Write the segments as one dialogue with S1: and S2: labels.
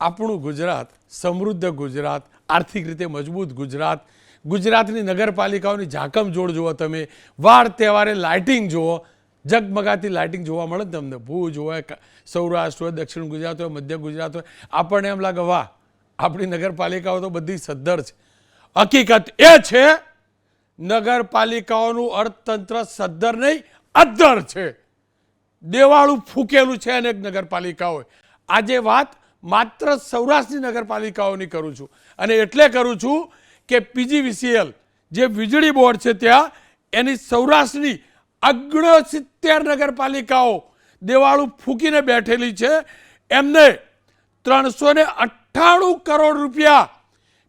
S1: આપણું ગુજરાત, સમૃદ્ધ ગુજરાત, આર્થિક રીતે મજબૂત ગુજરાત, ગુજરાતની નગરપાલિકાઓની ઝાકમ જોડ જુઓ તમે, વાર તહેવારે લાઇટિંગ જુઓ જગમગાતી લાઇટિંગ જોવા મળે ને તમને. ભુજ હોય સૌરાષ્ટ્ર હોય, દક્ષિણ ગુજરાત હોય, મધ્ય ગુજરાત હોય, આપણને એમ લાગે, વાહ, આપણી નગરપાલિકાઓ તો બધી સદ્ધર છે. હકીકત એ છે, નગરપાલિકાઓનું અર્થતંત્ર સદ્ધર નહીં, અદ્ધર છે. દેવાળું ફૂકેલું છે અનેક નગરપાલિકાઓએ. આજે વાત માત્ર સૌરાષ્ટ્રની નગરપાલિકાઓની કરું છું. અને એટલે કરું છું કે પીજીવીસીએલ જે વીજળી બોર્ડ છે ત્યાં, એની સૌરાષ્ટ્રની અગ્રસિત્તેર નગરપાલિકાઓ દેવાળું ફૂકીને બેઠેલી છે. એમને ત્રણસો ને અઠ્ઠાણું કરોડ રૂપિયા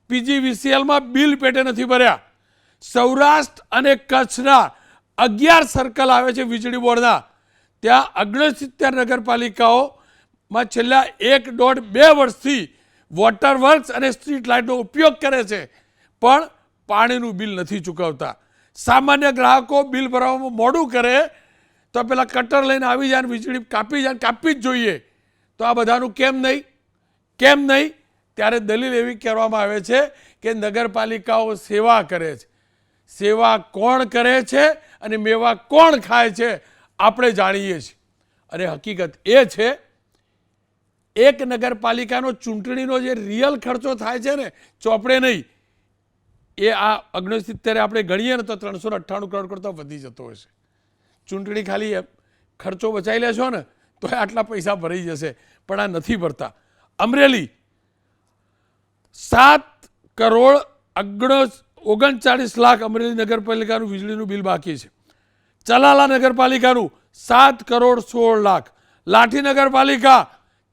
S1: પીજીવીસીએલમાં બિલ પેટે નથી ભર્યા. સૌરાષ્ટ્ર અને કચ્છના અગિયાર સર્કલ આવે છે વીજળી બોર્ડના. ત્યાં અગ્નસિત્તેર નગરપાલિકાઓમાં છેલ્લા એક દોઢ બે વર્ષથી વોટર વર્ક્સ અને સ્ટ્રીટ લાઇટનો ઉપયોગ કરે છે. પણ પાણીનું બિલ નથી ચૂકવતા. સામાન્ય ગ્રાહકો બિલ ભરવામાં મોડું કરે તો પેલા કટર લઈને આવી જાય વીજળી કાપી જાય કાપી જ જોઈએ. તો આ બધાનું કેમ નહીં? કેમ નહીં? ત્યારે દલીલ એવી કહેવામાં આવે છે કે નગરપાલિકાઓ સેવા કરે છે. સેવા કોણ કરે છે અને મેવા કોણ ખાય છે, આપણે જાણીએ છીએ. અને હકીકત એ છે એક નગરપાલિકાનો ચૂંટણીનો જે રિયલ ખર્ચો થાય છે ને, ચોપડે નહીં. એ આ અગ્નિસિત્તેરે આપણે ગણીએ ને તો ત્રણસો અઠ્ઠાણું કરોડ કરતાં વધી જતો હશે ચૂંટણી ખાલી ખર્ચો બચાવી લેશો ને, તો આટલા પૈસા ભરાઈ જશે. પણ આ નથી ભરતા. અમરેલી, સાત કરોડ અગ્ન ઓગણચાળીસ લાખ અમરેલી નગરપાલિકાનું વીજળીનું બિલ બાકી છે. ચલાલા નગરપાલિકાનું સાત કરોડ સોળ લાખ. લાઠી નગરપાલિકા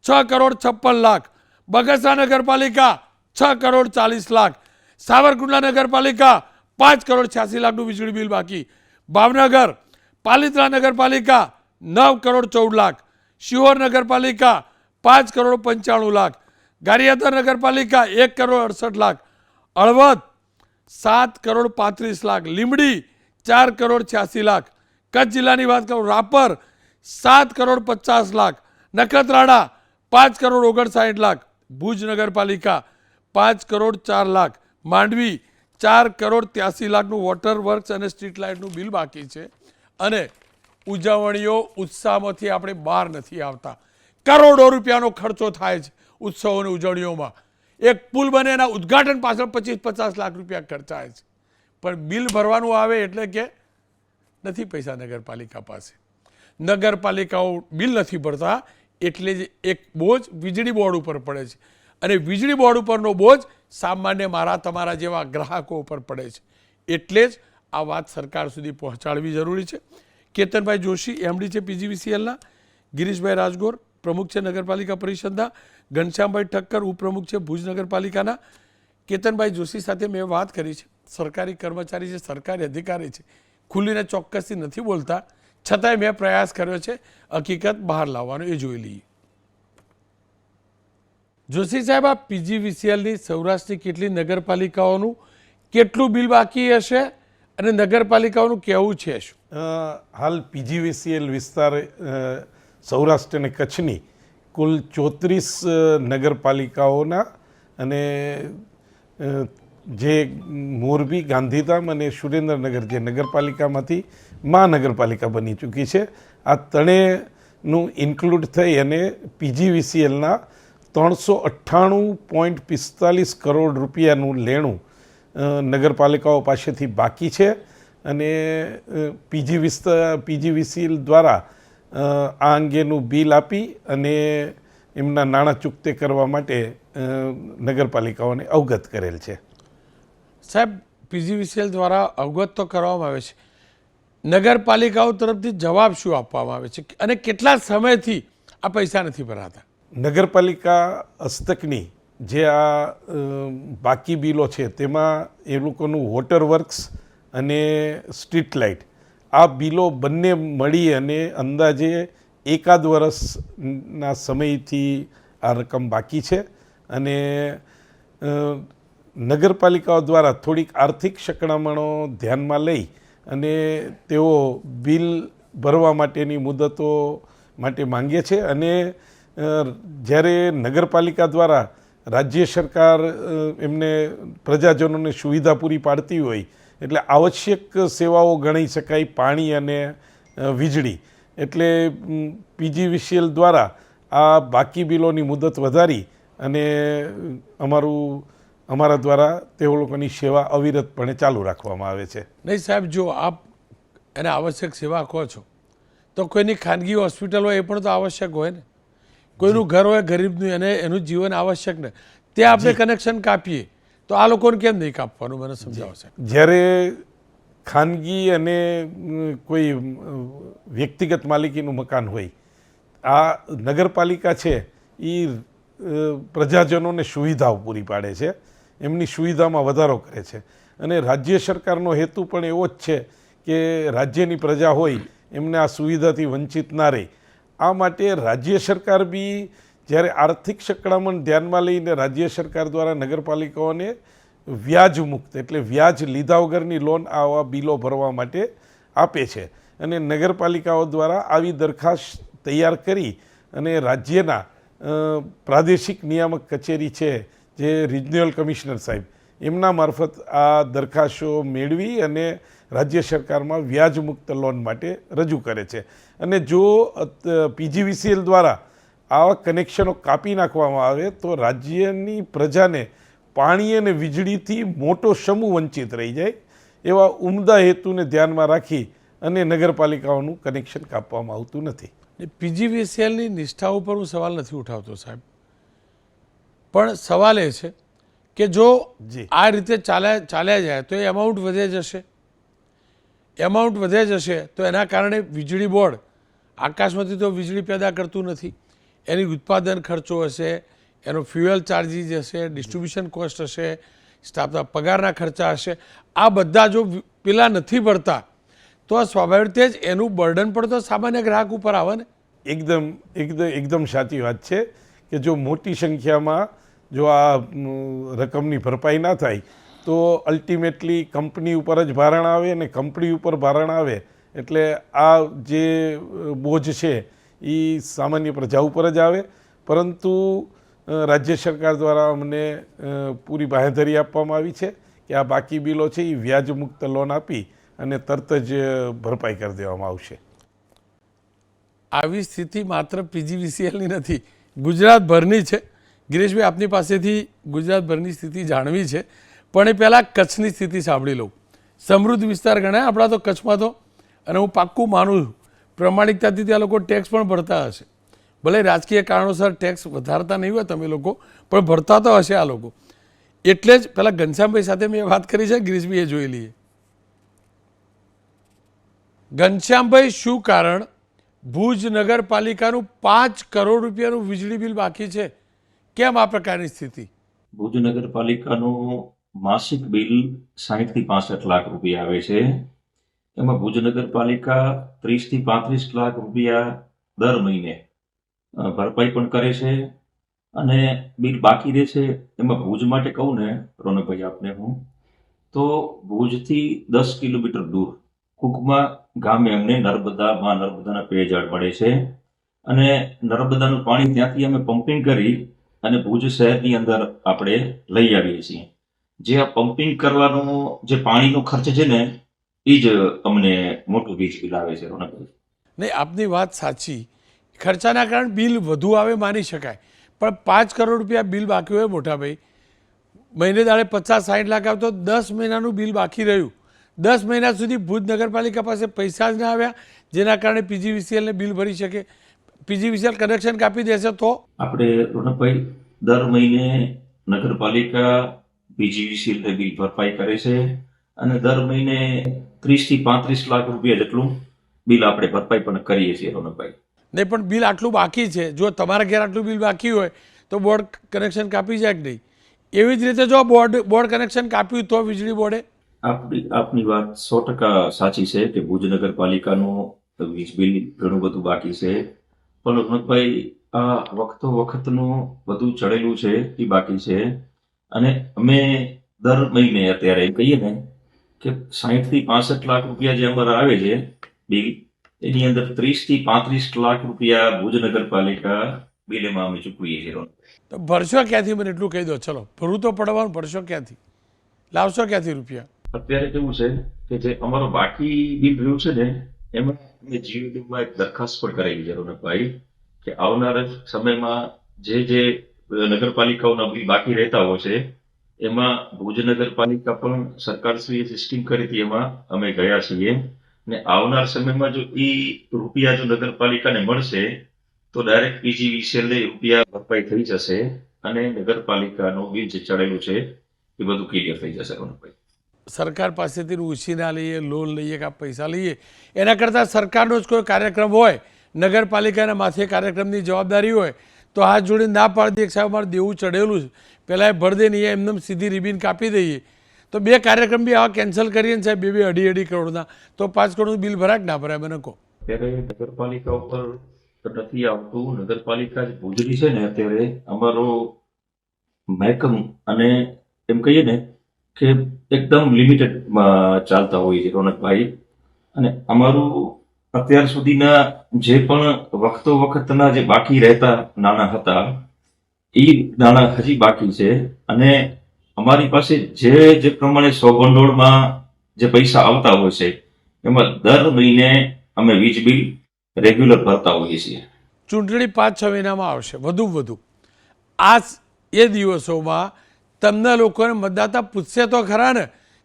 S1: છ કરોડ છપ્પન લાખ. બગસરા નગરપાલિકા, છ કરોડ ચાલીસ લાખ. સાવરકુંડલા નગરપાલિકા, પાંચ કરોડ છ્યાસી લાખનું વીજળી બિલ બાકી. ભાવનગર, પાલિતરા નગરપાલિકા, નવ કરોડ ચૌદ લાખ. શિહોર નગરપાલિકા, પાંચ કરોડ પંચાણું લાખ. ગારિયાદર નગરપાલિકા, એક કરોડ અડસઠ લાખ. હળવદ સાત કરોડ પાંત્રીસ લાખ. લીમડી ચાર કરોડ છ્યાસી લાખ. કચ્છ જિલ્લાની વાત કરું, રાપર, સાત કરોડ પચાસ લાખ. નખત્રાણા પાંચ કરોડ ઓગણસાઠ લાખ. ભુજ નગરપાલિકા પાંચ કરોડ ચાર લાખ. માંડવી ચાર કરોડ ત્યાસી લાખનું વોટર વર્ક્સ અને સ્ટ્રીટ લાઇટનું બિલ બાકી છે. અને ઉજવણીઓ ઉત્સાહમાંથી આપણે બહાર નથી આવતા. કરોડો રૂપિયાનો ખર્ચો થાય છે ઉત્સવો અને ઉજવણીઓમાં. એક પુલ બને એના ઉદ્ઘાટન પાછળ પચીસ પચાસ લાખ રૂપિયા ખર્ચાય છે. પણ બિલ ભરવાનું આવે એટલે કે નથી પૈસા નગરપાલિકા પાસે. નગરપાલિકાઓ બિલ નથી ભરતા. એટલે જ એક બોજ વીજળી બોર્ડ ઉપર પડે છે. અને વીજળી બોર્ડ ઉપરનો બોજ સામાન્ય મારા તમારા જેવા ગ્રાહકો ઉપર પડે છે. એટલે જ આ વાત સરકાર સુધી પહોંચાડવી જરૂરી છે. કેતનભાઈ જોશી એમડી છે પીજીવીસીએલના ગિરીશભાઈ રાજગોર, પ્રમુખ છે નગરપાલિકા પરિષદના, ઘનશ્યામભાઈ ઠક્કર, ઉપપ્રમુખ છે ભુજ નગરપાલિકાના. કેતનભાઈ જોશી સાથે મેં વાત કરી છે. સરકારી કર્મચારી છે, સરકારી અધિકારી છે. ખુલ્લીને ચોક્કસથી નથી બોલતા. છતાંય મેં પ્રયાસ કર્યો છે હકીકત બહાર લાવવાનો, એ જોઈ લઈએ. જોશી સાહેબ, આ પીજીવીસીએલની સૌરાષ્ટ્રની કેટલી નગરપાલિકાઓનું કેટલું બિલ બાકી હશે અને નગરપાલિકાઓનું કેવું છે શું?
S2: હાલ પીજીવીસીએલ વિસ્તાર સૌરાષ્ટ્ર અને કચ્છની કુલ ચોત્રીસ નગરપાલિકાઓના અને જે મોરબી ગાંધીધામ અને સુરેન્દ્રનગર જે નગરપાલિકામાંથી મહાનગરપાલિકા બની ચૂકી છે. આ ત્રણેયનું ઇન્ક્લુડ થઈ અને પીજીવીસીએલના ત્રણસો અઠ્ઠાણું પોઈન્ટ પિસ્તાલીસ કરોડ રૂપિયાનું લેણું નગરપાલિકાઓ પાસેથી બાકી છે અને પીજી વિસ્તાર પીજીવીસીએલ દ્વારા આ અંગેનું બિલ આપી અને એમના નાણાં ચૂકતે કરવા માટે નગરપાલિકાઓને અવગત કરેલ છે.
S1: સાહેબ, પીજીવીસીએલ દ્વારા અવગત તો કરવામાં આવે છે. નગરપાલિકાઓ તરફથી જવાબ શું આપવામાં આવે છે? અને કેટલા સમયથી આ પૈસા નથી ભરાતા?
S2: નગરપાલિકા હસ્તકની જે આ બાકી બિલો છે, તેમાં એ લોકોનું વોટર વર્ક્સ અને સ્ટ્રીટ લાઇટ, આ બિલો બંને મળી અને અંદાજે એકાદ વર્ષના સમયથી આ રકમ બાકી છે. અને નગરપાલિકાઓ દ્વારા થોડીક આર્થિક શકણામણો ધ્યાનમાં લઈ અને તેઓ બિલ ભરવા માટેની મુદતો માટે માંગે છે અને જ્યારે નગરપાલિકા દ્વારા રાજ્ય સરકાર એમને પ્રજાજનોને સુવિધા પૂરી પાડતી હોય, એટલે આવશ્યક સેવાઓ ગણી શકાય પાણી અને વીજળી. એટલે પીજીવીસીએલ દ્વારા આ બાકી બિલોની મુદત વધારી અને અમારું અમારા દ્વારા તેઓ લોકોની સેવા અવિરતપણે ચાલુ રાખવામાં આવે છે.
S1: નહીં સાહેબ જો આપ એને આવશ્યક સેવા કહો છો તો કોઈની ખાનગી હોસ્પિટલ હોય એ પણ તો આવશ્યક હોય ને. કોઈનું ઘર હોય ગરીબનું એને એનું જીવન આવશ્યક ને. તે આપણે કનેક્શન કાપીએ તો આ લોકોને કેમ નહીં કાપવાનું મને સમજાવશે
S2: જ્યારે ખાનગી અને કોઈ વ્યક્તિગત માલિકીનું મકાન હોય આ નગરપાલિકા છે એ પ્રજાજનોને સુવિધાઓ પૂરી પાડે છે. એમની સુવિધામાં વધારો કરે છે. અને રાજ્ય સરકારનો હેતુ પણ એવો જ છે કે રાજ્યની પ્રજા હોય, એમને આ સુવિધાથી વંચિત ના રહે. આ માટે રાજ્ય સરકાર બી જ્યારે આર્થિક સંકળામણ ધ્યાનમાં લઈને રાજ્ય સરકાર દ્વારા નગરપાલિકાઓને વ્યાજ મુક્ત, એટલે વ્યાજ લીધા વગરની લોન આવા બિલો ભરવા માટે આપે છે. અને નગરપાલિકાઓ દ્વારા આવી દરખાસ્ત તૈયાર કરી અને રાજ્યના પ્રાદેશિક નિયામક કચેરી છે જે રિજનલ કમિશનર સાહેબ, એમના મારફત આ દરખાસ્તો મેળવી અને રાજ્ય સરકારમાં વ્યાજ મુક્ત લોન માટે રજૂ કરે છે. અને જો પીજીવીસીએલ દ્વારા આવા કનેક્શનો કાપી નાખવામાં આવે, તો રાજ્યની પ્રજાને પાણી અને વીજળીથી મોટો સમૂહ વંચિત રહી જાય, એવા ઉમદા હેતુને ધ્યાનમાં રાખી અને નગરપાલિકાઓનું કનેક્શન કાપવામાં આવતું નથી.
S1: પીજીવીસીએલની નિષ્ઠા ઉપર હું સવાલ નથી ઉઠાવતો સાહેબ. પણ સવાલ એ છે કે જો આ રીતે ચાલ્યા ચાલ્યા જાય તો એ એમાઉન્ટ વધે જશે. એમાઉન્ટ વધે જશે તો એના કારણે વીજળી બોર્ડ આકાશમાંથી તો વીજળી પેદા કરતું નથી. એની ઉત્પાદન ખર્ચો હશે એનો ફ્યુઅલ ચાર્જીસ હશે ડિસ્ટ્રીબ્યુશન કોસ્ટ હશે સ્ટાફના પગારના ખર્ચા હશે. આ બધા જો પેલા નથી ભરતા તો સ્વાભાવિક રીતે જ એનું બર્ડન પણ તો સામાન્ય ગ્રાહક ઉપર આવે ને.
S2: એકદમ એકદમ એકદમ સાચી વાત છે. કે જો મોટી સંખ્યામાં જો આ રકમની ભરપાઈ ના થાય, તો અલ્ટિમેટલી કંપની ઉપર જ ભારણ આવે અને કંપની ઉપર ભારણ આવે. એટલે આ જે બોજ છે એ સામાન્ય પ્રજા ઉપર જ આવે. પરંતુ રાજ્ય સરકાર દ્વારા અમને પૂરી બાંહેધરી આપવામાં આવી છે કે આ બાકી બિલો છે એ વ્યાજ મુક્ત લોન આપી અને તરત જ ભરપાઈ કરી દેવામાં આવશે.
S1: આવી સ્થિતિ માત્ર પીજીવીસીએલની નથી. ગુજરાતભરની છે. ગિરીશભાઈ, આપની પાસેથી ગુજરાતભરની સ્થિતિ જાણવી છે. પણ એ પહેલાં કચ્છની સ્થિતિ સાંભળી લઉં. સમૃદ્ધ વિસ્તાર ગણાય આપણા તો કચ્છમાં તો. અને હું પાક્કું માનું છું. પ્રમાણિકતાથી ત્યાં લોકો ટેક્સ પણ ભરતા હશે. ભલે રાજકીય કારણોસર ટેક્સ વધારતા નહીં હોય તમે લોકો, પણ ભરતા તો હશે આ લોકો. એટલે જ પહેલાં ઘનશ્યામભાઈ સાથે મેં વાત કરી છે, ગિરીશભાઈએ જોઈ લઈએ. ઘનશ્યામભાઈ, શું કારણ ભુજ નગરપાલિકાનું પાંચ કરોડ રૂપિયાનું વીજળી બિલ બાકી છે. કેમ આ પ્રકારની સ્થિતિ?
S3: ભુજ નગરપાલિકાનું માસિક બિલ સાહીઠથી પાસઠ લાખ રૂપિયા આવે છે. એમાં ભુજ નગરપાલિકા ત્રીસથી પાંત્રીસ લાખ રૂપિયા દર મહિને ભરપાઈ પણ કરે છે અને બિલ બાકી રહે છે. એમાં ભુજ માટે કહું ને, રોનકભાઈ, આપને હું, તો ભુજથી દસ કિલોમીટર દૂર, કુકમા ગામે અમને નર્મદામાં નર્મદાના પેયજળ મળે છે. અને નર્મદાનું પાણી ત્યાંથી અમે પમ્પિંગ કરી અને ભુજ શહેરની અંદર આપણે લઈ આવીએ છીએ. જે આ પમ્પિંગ કરવાનો જે પાણીનો ખર્ચ છે ને, એ જ અમને મોટું વીજ બિલ આવે છે રોનકભાઈ
S1: નહીં, આપની વાત સાચી. ખર્ચાના કારણે બિલ વધુ આવે માની શકાય. પણ પાંચ કરોડ રૂપિયા બિલ બાકી હોય મોટાભાઈ મહિને દાડે પચાસ સાઠ લાખ આવતો, દસ મહિનાનું બિલ બાકી રહ્યું. દસ મહિના સુધી ભુજ નગરપાલિકા પાસે પૈસા જ ના આવ્યા જેના કારણે પીજીવીસીએલને બિલ ભરી શકે. પીજીવીસીએલ કનેક્શન કાપી દેશે તો?
S3: આપણે રોનકભાઈ દર મહિને નગરપાલિકા પીજીવીસીએલને બિલ ભરપાઈ કરે છે અને દર મહિને ત્રીસથી પાંત્રીસ લાખ રૂપિયા જેટલું બિલ આપણે ભરપાઈ પણ કરીએ છીએ રોનકભાઈ.
S1: નહીં પણ બિલ આટલું બાકી છે. જો તમારા ઘેર આટલું બિલ બાકી હોય તો બોર્ડ કનેક્શન કાપી જાય કે નહીં? એવી જ રીતે જો બોર્ડ બોર્ડ કનેક્શન કાપ્યું તો વીજળી બોર્ડે?
S3: આપની આપની વાત સો ટકા સાચી છે કે ભુજ નગરપાલિકાનું વીજ બિલ ઘણું બધું બાકી છે. પણ રમતભાઈ, આ વખતો વખતનું બધું ચડેલું છે એ બાકી છે. અને અમે દર મહિને અત્યારે કહીએ ને કે સાહીઠથી પાસઠ લાખ રૂપિયા જે અમારા આવે છે બિલ, એની અંદર ત્રીસથી પાંત્રીસ લાખ રૂપિયા ભુજ નગરપાલિકા બિલ એમાં અમે ચૂકવીએ છીએ.
S1: ભરશો ક્યાંથી? મને એટલું કહી દો. ચલો, ભરું તો પડવાનું, ભરશો ક્યાંથી? લાવશો ક્યાંથી રૂપિયા?
S3: અત્યારે કેવું છે કે જે અમારો બાકી બિલ રહ્યું છે ને, એમાં મેં જીઓડીમાં એક દરખાસ્ત પણ કરેલી છે રોનકભાઈ, કે આવનારા સમયમાં જે જે નગરપાલિકાઓના બિલ બાકી રહેતા હોય છે, એમાં ભુજ નગરપાલિકા પણ સરકારશ્રીએ સિસ્ટમ કરી હતી, એમાં અમે ગયા છીએ. ને આવનાર સમયમાં જો એ રૂપિયા જો નગરપાલિકાને મળશે, તો ડાયરેક્ટ પીજીવીસીએલ રૂપિયા ભરપાઈ થઈ જશે અને નગરપાલિકાનું બિલ જે ચડેલું છે, એ બધું ક્લિયર થઈ જશે રોનકભાઈ.
S1: સરકાર પાસેથી ઉછીના લઈએ, લોન લઈએ કે પૈસા લઈએ, એના કરતાં સરકારનો જ કોઈ કાર્યક્રમ હોય, નગરપાલિકાના માથે કાર્યક્રમની જવાબદારી હોય, તો હાથ જોડીને ના પાડી દે સાહેબ મારે દેવું ચડેલું છે. પહેલાં એ ભર દે નહીં એમને સીધી રિબીન કાપી દઈએ. તો બે કાર્યક્રમ બી આવા કેન્સલ કરીએ ને સાહેબ, બે બે અઢી અઢી કરોડના, તો પાંચ કરોડનું બિલ ભરાય ના ભરાય મને કહો?
S3: નગરપાલિકા ઉપર નથી આવતું. નગરપાલિકા જ ભુજની છે ને અત્યારે. અમારો મહેકમ અને એમ કહીએ ને કે એકદમ લિમિટેડ ચાલતા હોય છે રોનકભાઈ. અને અમારું અત્યાર સુધીના જે પણ વખતો વખતના જે બાકી રહેતા નાણાં હતા, એ નાણાં હજી બાકી છે. અને અમારી પાસે જે જે પ્રમાણે સો ભંડોળમાં જે પૈસા આવતા હોય છે, એમાં દર મહિને અમે વીજ બિલ રેગ્યુલર ભરતા હોઈએ છીએ.
S1: ચૂંટણી પાંચ છ મહિનામાં આવશે, વધુ વધુ. આ એ દિવસોમાં તમને લોકોને મતદાતા પૂછશે તો ખરા ને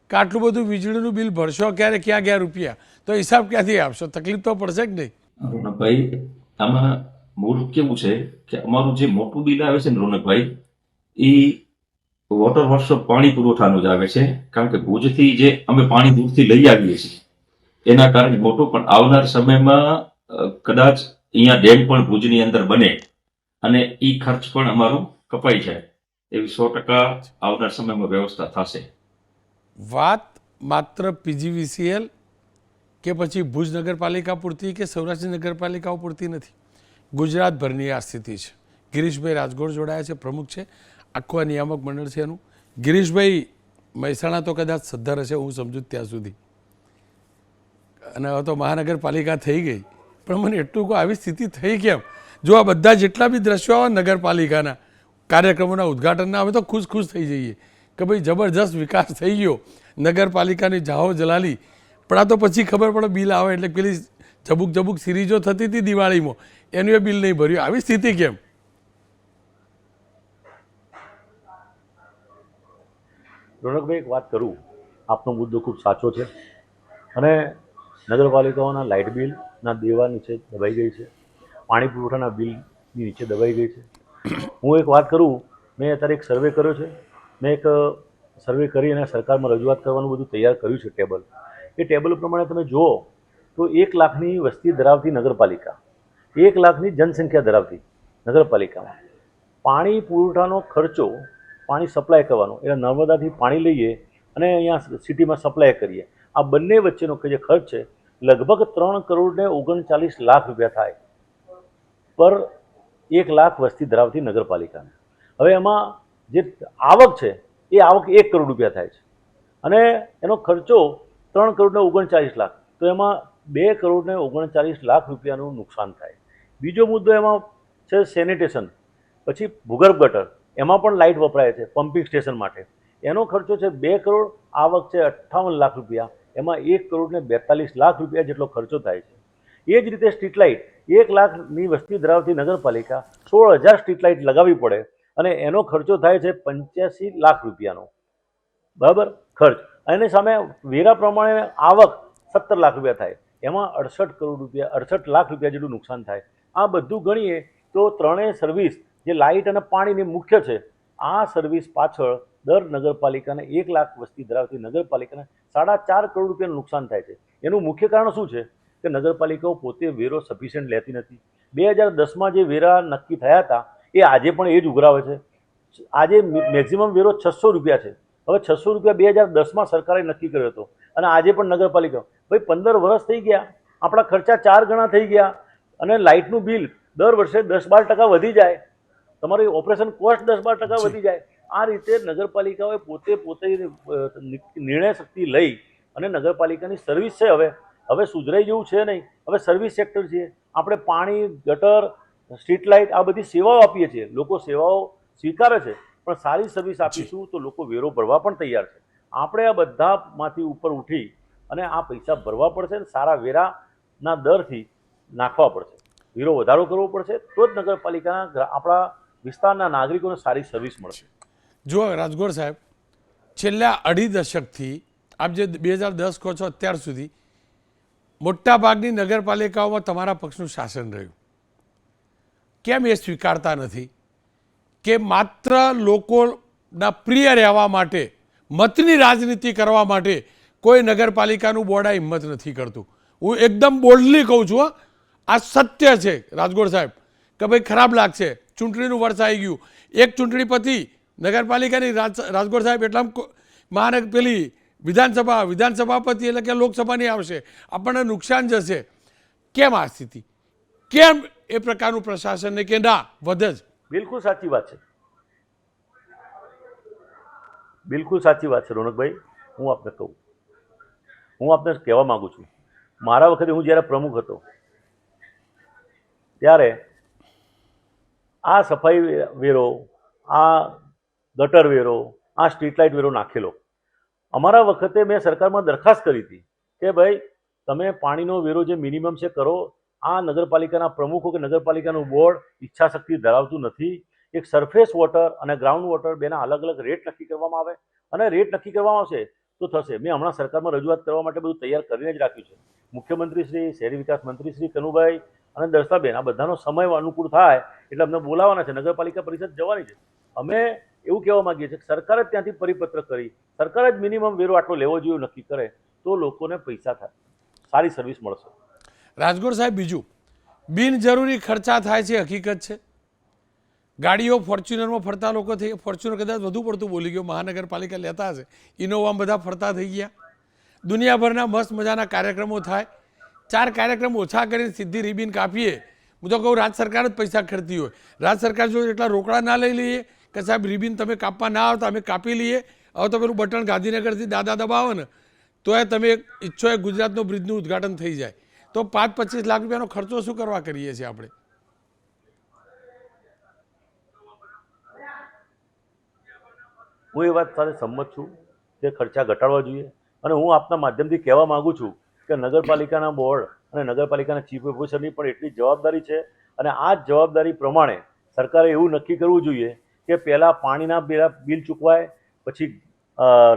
S1: કે આટલું બધું વીજળીનું બિલ ભરશો ક્યારે, ક્યાં ગયા રૂપિયા? તો હિસાબ ક્યાંથી આપશો? તકલીફ તો પડશે કે નહીં.
S3: રોનકભાઈ, આમાં મૂળ કેવું છે કે અમારું જે મોટું બિલ આવે છે ને રોનકભાઈ, એ વોટર વર્કશોપ પાણી પુરવઠાનું જ આવે છે. કારણ કે ભુજથી જે અમે પાણી દૂરથી લઈ આવીએ છીએ, એના કારણે મોટું પણ આવનાર સમયમાં કદાચ અહીંયા ડેમ પણ ભુજની અંદર બને અને એ ખર્ચ પણ અમારો કપાઈ જાય. એવી સો ટકા આવનાર સમયમાં વ્યવસ્થા થશે.
S1: વાત માત્ર પીજીવીસીએલ કે પછી ભુજ નગરપાલિકા પૂરતી કે સૌરાષ્ટ્ર નગરપાલિકાઓ પૂરતી નથી? ગુજરાતભરની આ સ્થિતિ છે. ગિરીશભાઈ રાજગોર જોડાયા છે, પ્રમુખ છે. આખું આ નિયામક મંડળ છે એનું. ગિરીશભાઈ, મહેસાણા તો કદાચ સદ્ધર હશે, હું સમજુ ત્યાં સુધી. અને હવે તો મહાનગરપાલિકા થઈ ગઈ. પણ મને એટલું કહું, આવી સ્થિતિ થઈ કેમ? જો આ બધા જેટલા બી દ્રશ્યો આવે, નગરપાલિકાના કાર્યક્રમોના ઉદ્ઘાટનના અમે તો ખુશ ખુશ થઈ જઈએ. કે ભાઈ જબરજસ્ત વિકાસ થઈ ગયો. નગરપાલિકાની જાહો જલાલી. પણ આ તો પછી ખબર પડે બિલ આવે એટલે પેલી જબુક જબુક સિરીજો થતી હતી દિવાળીમાં. એનું એ બિલ નહીં ભર્યું. આવી સ્થિતિ કેમ?
S4: રોનકભાઈ, એક વાત કરું. આપનો મુદ્દો ખૂબ સાચો છે. અને નગરપાલિકાઓના લાઇટ બિલના દેવા નીચે દબાઈ ગઈ છે. પાણી પુરવઠાના બિલની નીચે દબાઈ ગઈ છે. હું એક વાત કરું, મેં અત્યારે એક સર્વે કર્યો છે. મેં એક સર્વે કરી અને સરકારમાં રજૂઆત કરવાનું બધું તૈયાર કર્યું છે ટેબલ એ ટેબલ પ્રમાણે તમે જુઓ તો એક લાખની વસ્તી ધરાવતી નગરપાલિકા, એક લાખની જનસંખ્યા ધરાવતી નગરપાલિકામાં પાણી પુરવઠાનો ખર્ચો પાણી સપ્લાય કરવાનો એટલે નર્મદાથી પાણી લઈએ અને અહીંયા સિટીમાં સપ્લાય કરીએ. આ બંને વચ્ચેનો જે ખર્ચ છે, લગભગ ત્રણ કરોડને ઓગણચાલીસ લાખ રૂપિયા થાય. પર એક લાખ વસ્તી ધરાવતી નગરપાલિકાને. હવે એમાં જે આવક છે, એ આવક એક કરોડ રૂપિયા થાય છે. અને એનો ખર્ચો ત્રણ કરોડ ને ઓગણચાલીસ લાખ, તો એમાં બે કરોડ ને ઓગણચાલીસ લાખ રૂપિયાનું નુકસાન થાય. બીજો મુદ્દો એમાં છે સેનિટેશન, પછી ભૂગર્ભ ગટર, એમાં પણ લાઇટ વપરાય છે પમ્પિંગ સ્ટેશન માટે. એનો ખર્ચો છે બે કરોડ, આવક છે અઠ્ઠાવન લાખ રૂપિયા, એમાં એક કરોડને બેતાલીસ લાખ રૂપિયા જેટલો ખર્ચો થાય છે. એ જ રીતે સ્ટ્રીટ લાઇટ એક લાખની વસ્તી ધરાવતી નગરપાલિકા સોળ હજાર સ્ટ્રીટ લાઇટ લગાવવી પડે અને એનો ખર્ચો થાય છે પંચ્યાસી લાખ રૂપિયાનો. બરાબર? ખર્ચ. એની સામે વેરા પ્રમાણે આવક સત્તર લાખ રૂપિયા થાય. એમાં અડસઠ કરોડ રૂપિયા, અડસઠ લાખ રૂપિયા જેટલું નુકસાન થાય. આ બધું ગણીએ તો ત્રણેય સર્વિસ જે લાઇટ અને પાણીની મુખ્ય છે, આ સર્વિસ પાછળ દર નગરપાલિકાને એક લાખ વસ્તી ધરાવતી નગરપાલિકાને સાડા ચાર કરોડ રૂપિયાનું નુકસાન થાય છે. એનું મુખ્ય કારણ શું છે? કે નગરપાલિકાઓ પોતે વેરો સફિશિયન્ટ લેતી નથી. બે હજાર દસમાં જે વેરા નક્કી થયા હતા એ આજે પણ એ જ ઉઘરાવે છે. આજે મેક્ઝિમમ વેરો છસો રૂપિયા છે. હવે છસો રૂપિયા બે હજાર દસમાં સરકારે નક્કી કર્યો હતો. અને આજે પણ નગરપાલિકા ભાઈ પંદર વર્ષ થઈ ગયા. આપણા ખર્ચા ચાર ગણા થઈ ગયા. અને લાઇટનું બિલ દર વર્ષે દસ બાર ટકા વધી જાય. તમારી ઓપરેશન કોસ્ટ દસ બાર ટકા વધી જાય. આ રીતે નગરપાલિકાઓએ પોતે પોતે નિર્ણય શક્તિ લઈ અને નગરપાલિકાની સર્વિસ છે હવે. હવે સુધરાઈ જેવું છે નહીં. હવે સર્વિસ સેક્ટર છે. આપણે પાણી, ગટર સ્ટ્રીટ લાઇટ આ બધી સેવાઓ આપીએ છીએ. લોકો સેવાઓ સ્વીકારે છે. પણ સારી સર્વિસ આપીશું તો લોકો વેરો ભરવા પણ તૈયાર છે. આપણે આ બધામાંથી ઉપર ઉઠી અને આ પૈસા ભરવા પડશે અને સારા વેરાના દરથી નાખવા પડશે. વેરો વધારો કરવો પડશે તો જ નગરપાલિકાના આપણા વિસ્તારના નાગરિકોને સારી સર્વિસ મળશે.
S1: જુઓ રાજગોર સાહેબ, છેલ્લા અઢી દશકથી આપ જે બે હજાર દસ કહો છો અત્યાર સુધી મોટાભાગની નગરપાલિકાઓમાં તમારા પક્ષનું શાસન રહ્યું. કેમ એ સ્વીકારતા નથી? કે માત્ર લોકોના પ્રિય રહેવા માટે, મતની રાજનીતિ કરવા માટે કોઈ નગરપાલિકાનું બોર્ડ આ હિંમત નથી કરતું. હું એકદમ બોલ્ડલી કહું છું. આ સત્ય છે, રાજગોર સાહેબ, કે ભાઈ ખરાબ લાગશે. ચૂંટણીનું વર્ષ આવી ગયું. એક ચૂંટણી પછી નગરપાલિકાની રાજ, રાજગોર સાહેબ એટલા મહાનગર પેલી વિધાનસભા વિધાનસભા પતી એટલે કે લોકસભાની આવશે. આપણને નુકસાન જશે. કેમ આ સ્થિતિ? કેમ એ પ્રકારનું પ્રશાસનને કે ના, વધે જ.
S4: બિલકુલ સાચી વાત છે. બિલકુલ સાચી વાત છે, રોનકભાઈ. હું આપને કહું. હું આપને કહેવા માગું છું. મારા વખતે હું જ્યારે પ્રમુખ હતો, ત્યારે આ સફાઈ વેરો, આ ગટર વેરો, આ સ્ટ્રીટ લાઇટ વેરો નાખેલો. અમારા વખતે મેં સરકારમાં દરખાસ્ત કરી હતી કે ભાઈ, તમે પાણીનો વેરો જે મિનિમમ છે કરો. આ નગરપાલિકાના પ્રમુખો કે નગરપાલિકાનું બોર્ડ ઈચ્છા શક્તિ ધરાવતું નથી. એક સરફેસ વોટર અને ગ્રાઉન્ડ વોટર બેના અલગ અલગ રેટ નક્કી કરવામાં આવે. અને રેટ નક્કી કરવામાં આવશે તો થશે. મેં હમણાં સરકારમાં રજૂઆત કરવા માટે બધું તૈયાર કરીને જ રાખ્યું છે. મુખ્યમંત્રી શ્રી, શહેરી વિકાસ મંત્રી શ્રી કનુભાઈ અને દર્શાબેન આ બધાનો સમય અનુકૂળ થાય એટલે અમને બોલાવવાના છે. નગરપાલિકા પરિષદ જવાની છે. અમે એવું કહેવા માગીએ છીએ કે સરકાર જ ત્યાંથી પરિપત્ર કરી, સરકાર જ મિનિમમ વેરો આટલો લેવો જોઈએ નક્કી કરે, તો લોકોને પૈસા થાય. સારી સર્વિસ મળશે.
S1: રાજગોર સાહેબ, બીજું. બિનજરૂરી ખર્ચા થાય છે, હકીકત છે. ગાડીઓ ફોર્ચ્યુનરમાં ફરતા લોકો થઈ, ફોર્ચ્યુનર કદાચ વધુ પડતું બોલી ગયો, મહાનગરપાલિકા લેતા હશે. ઇનોવામાં બધા ફરતા થઈ ગયા. દુનિયાભરના મસ્ત મજાના કાર્યક્રમો થાય. ચાર કાર્યક્રમ ઓછા કરીને સીધી રિબિન કાપીએ. હું તો કહું રાજ્ય સરકાર જ પૈસા ખર્ચતી હોય. રાજ્ય સરકાર જો એટલા રોકડા ના લઈ લઈએ કે સાહેબ, રિબિન તમે કાપવા ના આવતા, અમે કાપી લઈએ. હવે તો પેલું બટન ગાંધીનગરથી દાદા દબાવો ને તો એ તમે ઈચ્છો એ ગુજરાતનું બ્રિજનું ઉદ્ઘાટન થઈ જાય. તો પાંચ પચીસ લાખ રૂપિયાનો ખર્ચો શું કરવા કરીએ છીએ આપણે?
S4: હું એ વાત સાથે સંમત છું કે ખર્ચા ઘટાડવા જોઈએ. અને હું આપના માધ્યમથી કહેવા માંગુ છું કે નગરપાલિકાના બોર્ડ અને નગરપાલિકાના ચીફ ઓફિસરની પણ એટલી જવાબદારી છે. અને આ જવાબદારી પ્રમાણે સરકારે એવું નક્કી કરવું જોઈએ કે પહેલાં પાણીના બિલ ચૂકવાય, પછી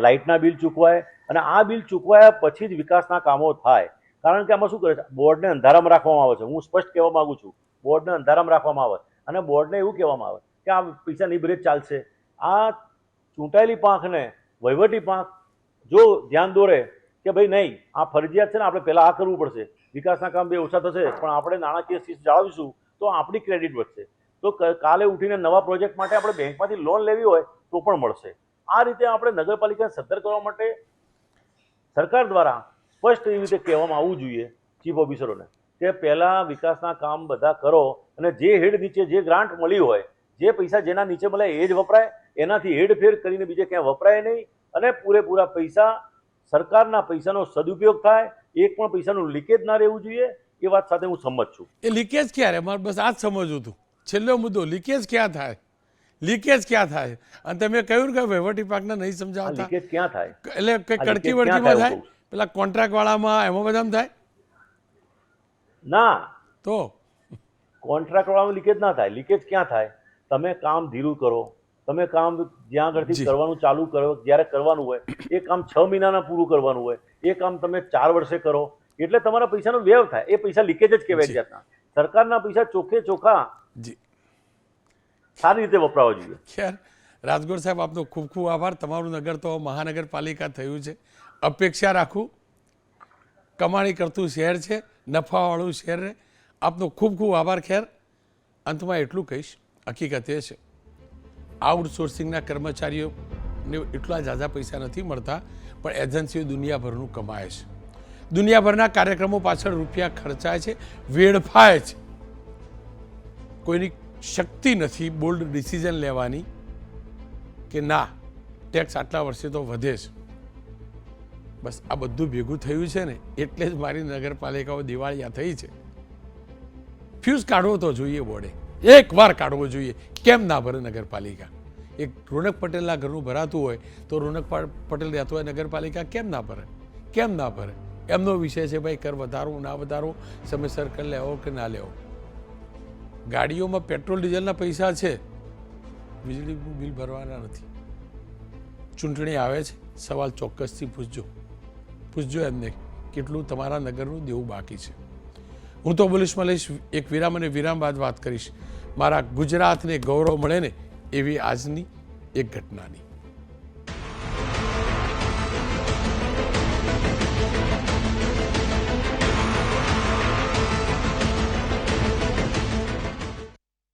S4: લાઇટના બિલ ચૂકવાય અને આ બિલ ચૂકવાયા પછી જ વિકાસના કામો થાય. કારણ કે આમાં શું કરે છે? બોર્ડને અંધારામાં રાખવામાં આવે છે. હું સ્પષ્ટ કહેવા માગું છું, બોર્ડને અંધારામાં રાખવામાં આવે. અને બોર્ડને એવું કહેવામાં આવે કે આ પૈસા નિબ્રેજ ચાલશે. આ ચૂંટાયેલી પાંખને વહીવટી પાંખ જો ધ્યાન દોરે કે ભાઈ નહીં, આ ફરજિયાત છે ને આપણે પહેલાં આ કરવું પડશે. વિકાસના કામ બે ઓછા થશે, પણ આપણે નાણાકીય શિસ્ત જાળવીશું તો આપણી ક્રેડિટ વધશે. તો કાલે ઉઠીને નવા પ્રોજેક્ટ માટે આપણે બેંકમાંથી લોન લેવી હોય તો પણ મળશે. આ રીતે આપણે નગરપાલિકાને સદ્ધર કરવા માટે સરકાર દ્વારા સ્પષ્ટ એવી રીતે કહેવામાં આવવું જોઈએ ચીફ ઓફિસરોને કે પહેલાં વિકાસના કામ બધા કરો અને જે હેડ નીચે જે ગ્રાન્ટ મળી હોય, જે પૈસા જેના નીચે મળે એ જ વપરાય, એનાથી હેડફેર કરીને બીજે ક્યાંય વપરાય નહીં અને પૂરેપૂરા પૈસા સરકારના પૈસાનો સદુપયોગ થાય, એક પણ પૈસાનું લીકેજ ના રહેવું જોઈએ, એ વાત સાથે હું સંમત છું.
S1: એ લીકેજ ક્યારે? મારે બસ આ જ સમજવું હતું. છેલ્લો મુદ્દો લીકેજ ક્યાં થાય? લીકેજ ક્યાં થાય? અને તમે કહ્યું કે વહીવટી પાકને નહીં સમજાવતા.
S4: લીકેજ ક્યાં થાય?
S1: એટલે કે કડકી વડકીમાં
S4: થાય?
S1: પેલા કોન્ટ્રાક્ટ વાળામાં એમાં બધામાં થાય?
S4: ના.
S1: તો?
S4: કોન્ટ્રાક્ટ વાળામાં લીકેજ ના થાય. લીકેજ ક્યાં થાય? તમે કામ ધીરું કરો. તમે કામ જ્યાં આગળથી કરવાનું ચાલુ કરો જ્યારે કરવાનું હોય એ કામ છ મહિનાના પૂરું કરવાનું હોય એ કામ તમે ચાર વર્ષે કરો. એટલે તમારા પૈસાનો વ્યવ થાય. એ પૈસા લીકેજ જ કહેવાય. જાતના. સરકારના પૈસા ચોખ્ખે ચોખ્ખા
S1: જી.
S4: સારી રીતે વપરાવા જોઈએ.
S1: ખેર રાજગોર સાહેબ આપનો ખૂબ ખૂબ આભાર. તમારું નગર તો મહાનગરપાલિકા થયું છે. અપેક્ષા રાખું કમાણી કરતું શહેર છે નફાવાળું શહેર રહે. આપનો ખૂબ ખૂબ આભાર ખેર અંતમાં એટલું કહીશ હકીકત એ છે આઉટસોર્સિંગના કર્મચારીઓને એટલા ઝાઝા પૈસા નથી મળતા પણ એજન્સીઓ દુનિયાભરનું કમાય છે. દુનિયાભરના કાર્યક્રમો પાછળ રૂપિયા ખર્ચાય છે વેડફાય છે. કોઈની શક્તિ નથી બોલ્ડ ડિસિઝન લેવાની કે ના, ટેક્સ આટલા વર્ષે તો વધે છે. બસ આ બધું ભેગું થયું છે ને, એટલે જ મારી નગરપાલિકાઓ દિવાળિયા થઈ છે. ફ્યુઝ કાઢવો તો જોઈએ બોર્ડે એક વાર કાઢવો જોઈએ. કેમ ના ભરે નગરપાલિકા? એક રોનક પટેલના ઘરનું ભરાતું હોય તો રોનક પટેલ રહેતો હોય નગરપાલિકા કેમ ના ભરે? કેમ ના ભરે? એમનો વિષય છે ભાઈ, કર વધારવું ના વધારવું સમયસર કર લેવો કે ના લેવો? ગાડીઓમાં પેટ્રોલ, ડીઝલના પૈસા છે. વીજળીનું બિલ ભરવાના નથી. ચૂંટણી આવે છે. સવાલ ચોક્કસથી પૂછજો. પૂછજો એમને કેટલું તમારા નગરનું દેવું બાકી છે. હું તો પોલીસમાં લઈશ, એક વિરામ અને વિરામ બાદ વાત કરીશ. મારા ગુજરાતને ગૌરવ મળે ને એવી આજની એક ઘટનાની.